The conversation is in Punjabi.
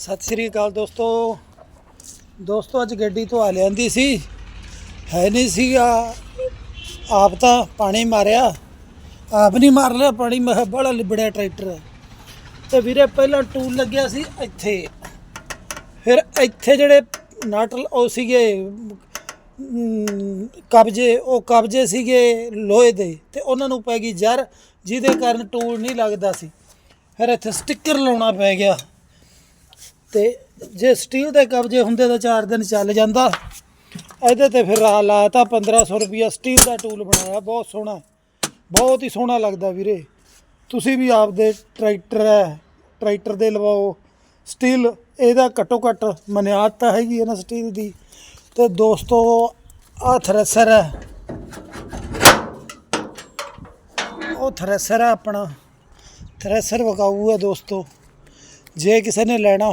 ਸਤਿ ਸ੍ਰੀ ਅਕਾਲ ਦੋਸਤੋ। ਦੋਸਤੋ, ਅੱਜ ਗੱਡੀ ਤੋਂ ਆ ਲਿਆਂਦੀ ਸੀ। ਹੈ ਨਹੀਂ ਸੀਗਾ। ਆਪ ਤਾਂ ਪਾਣੀ ਮਾਰਿਆ। ਆਪ ਨਹੀਂ ਮਾਰ ਲਿਆ ਪਾਣੀ। ਮੈਂ ਕਿਹਾ, ਬੜਾ ਲਿਬੜਿਆ ਟਰੈਕਟਰ। ਤੇ ਵੀਰੇ, ਪਹਿਲਾਂ ਟੂਲ ਲੱਗਿਆ ਸੀ ਇੱਥੇ। ਫਿਰ ਇੱਥੇ ਜਿਹੜੇ ਨਾਟਲ ਉਹ ਸੀਗੇ ਕਬਜੇ, ਉਹ ਕਬਜੇ ਸੀਗੇ ਲੋਹੇ ਦੇ। ਤੇ ਉਹਨਾਂ ਨੂੰ ਪੈ ਗਈ ਜਰ ਜਿਹਦੇ ਕਾਰਨ ਟੂਲ ਨਹੀਂ ਲੱਗਦਾ ਸੀ। ਫਿਰ ਇੱਥੇ ਸਟicker ਲਾਉਣਾ ਪੈ ਗਿਆ। ਤੇ ਜੇ ਸਟੀਲ ਦੇ ਕਬਜੇ ਹੁੰਦੇ ਤਾਂ 4 ਦਿਨ ਚੱਲ ਜਾਂਦਾ। ਇਹਦੇ ਤੇ ਫਿਰ ਆ ਲਾਤਾ 1500 ਰੁਪਿਆ ਸਟੀਲ ਦਾ ਟੂਲ ਬਣਾਇਆ, ਬਹੁਤ ਸੋਹਣਾ, ਬਹੁਤ ਹੀ ਸੋਹਣਾ ਲੱਗਦਾ ਵੀਰੇ। ਤੁਸੀਂ ਵੀ ਆਪਦੇ ਟਰੈਕਟਰ ਹੈ, ਟਰੈਕਟਰ ਦੇ ਲਵਾਓ। ਸਟੀਲ ਇਹਦਾ ਘੱਟੋ ਘੱਟ ਮਨਿਆਦ ਤਾਂ ਹੈਗੀ ਹੈ ਨਾ ਸਟੀਲ ਦੀ। ਤੇ ਦੋਸਤੋ ਆ ਥਰੈਸਰ ਹੈ। ਉਹ ਥਰੈਸਰ ਹੈ ਆਪਣਾ। ਥਰੈਸਰ ਵਕਾਊ ਹੈ ਦੋਸਤੋ। ਜੇ ਕਿਸੇ ਨੇ ਲੈਣਾ